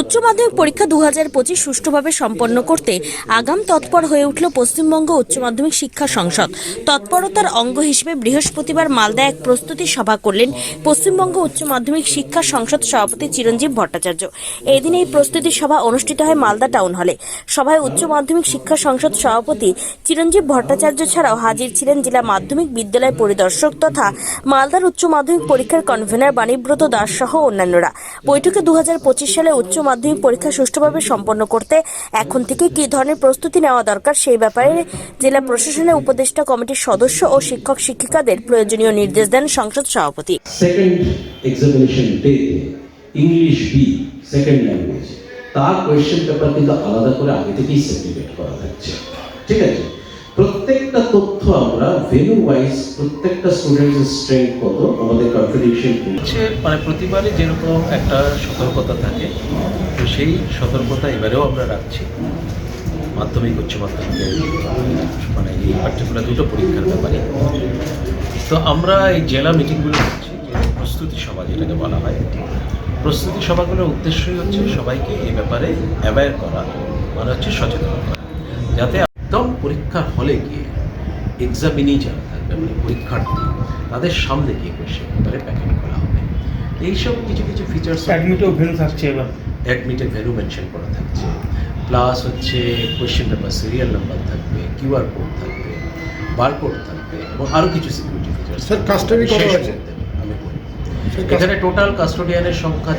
উচ্চ মাধ্যমিক পরীক্ষা দু হাজার পঁচিশ সুষ্ঠুভাবে সম্পন্ন করতে আগাম তৎপর হয়ে উঠল পশ্চিমবঙ্গ উচ্চ মাধ্যমিক শিক্ষা সংসদ। তৎপরতার অঙ্গ হিসেবে বৃহস্পতিবার মালদায় এক প্রস্তুতি সভা করলেন পশ্চিমবঙ্গ উচ্চ মাধ্যমিক শিক্ষা সংসদ সভাপতি চিরঞ্জীব ভট্টাচার্য। এদিন এই প্রস্তুতি সভা অনুষ্ঠিত হয় মালদা টাউন হলে। সভায় উচ্চ মাধ্যমিক শিক্ষা সংসদ সভাপতি চিরঞ্জীব ভট্টাচার্য ছাড়াও হাজির ছিলেন জেলা মাধ্যমিক বিদ্যালয় পরিদর্শক তথা মালদার উচ্চ মাধ্যমিক পরীক্ষার কনভেনার বাণীব্রত দাস সহ অন্যান্যরা। বৈঠকে দু হাজার পঁচিশ সালে উচ্চ মাধ্যমিক পরীক্ষা সুষ্ঠুভাবে সম্পন্ন করতে এখন থেকে কী ধরনের প্রস্তুতি নেওয়া দরকার সেই ব্যাপারে জেলা প্রশাসনের উপদেষ্টা কমিটির সদস্য ও শিক্ষক শিক্ষিকাদের প্রয়োজনীয় নির্দেশ দেন সংসদ সভাপতি। তার কোয়েশ্চেন পেপার কিন্তু আলাদা করে আগে থেকেই করা থাকছে। ঠিক আছে? প্রত্যেকটা তথ্য আমরা ভেনু ওয়াইজ প্রত্যেকটা স্টুডেন্টের স্ট্রেংথ কত, আমাদের কনফিডেন্সিয়াল হচ্ছে মানে প্রতিবারই যেরকম একটা সতর্কতা থাকে, তো সেই সতর্কতা এবারেও আমরা রাখছি। মাধ্যমিক, উচ্চ মাধ্যমিকের মানে এই পার্টিকুলার দুটো পরীক্ষার ব্যাপারে। তো আমরা এই জেলা মিটিংগুলো করছি প্রস্তুতি সভা যেটাকে বলা হয়। প্রস্তুতি সভাগুলোর উদ্দেশ্যই হচ্ছে সবাইকে এই ব্যাপারে অ্যাওয়্যার করা মানে হচ্ছে সচেতন করা, যাতে একদম পরীক্ষার হলে গিয়ে এক্সামিনি যারা থাকবে মানে পরীক্ষার্থী তাদের সামনে গিয়ে কোয়েশ্চেন পেপারে প্যাকেট করা হবে। এইসব কিছু কিছু ফিচার্স অ্যাডমিটেও ভেনু থাকছে এবার। অ্যাডমিটের ভ্যালু মেনশন করা থাকছে। প্লাস হচ্ছে কোয়েশ্চেন পেপার সিরিয়াল নাম্বার থাকবে কিউআর কোড থাকবে বারকোড থাকবে এবং আরও কিছু সিকিউরিটি ফিচার্স Sir, custody কত আছে? আমি বলি। এখানে টোটাল কাস্টোডিয়ানের সংখ্যা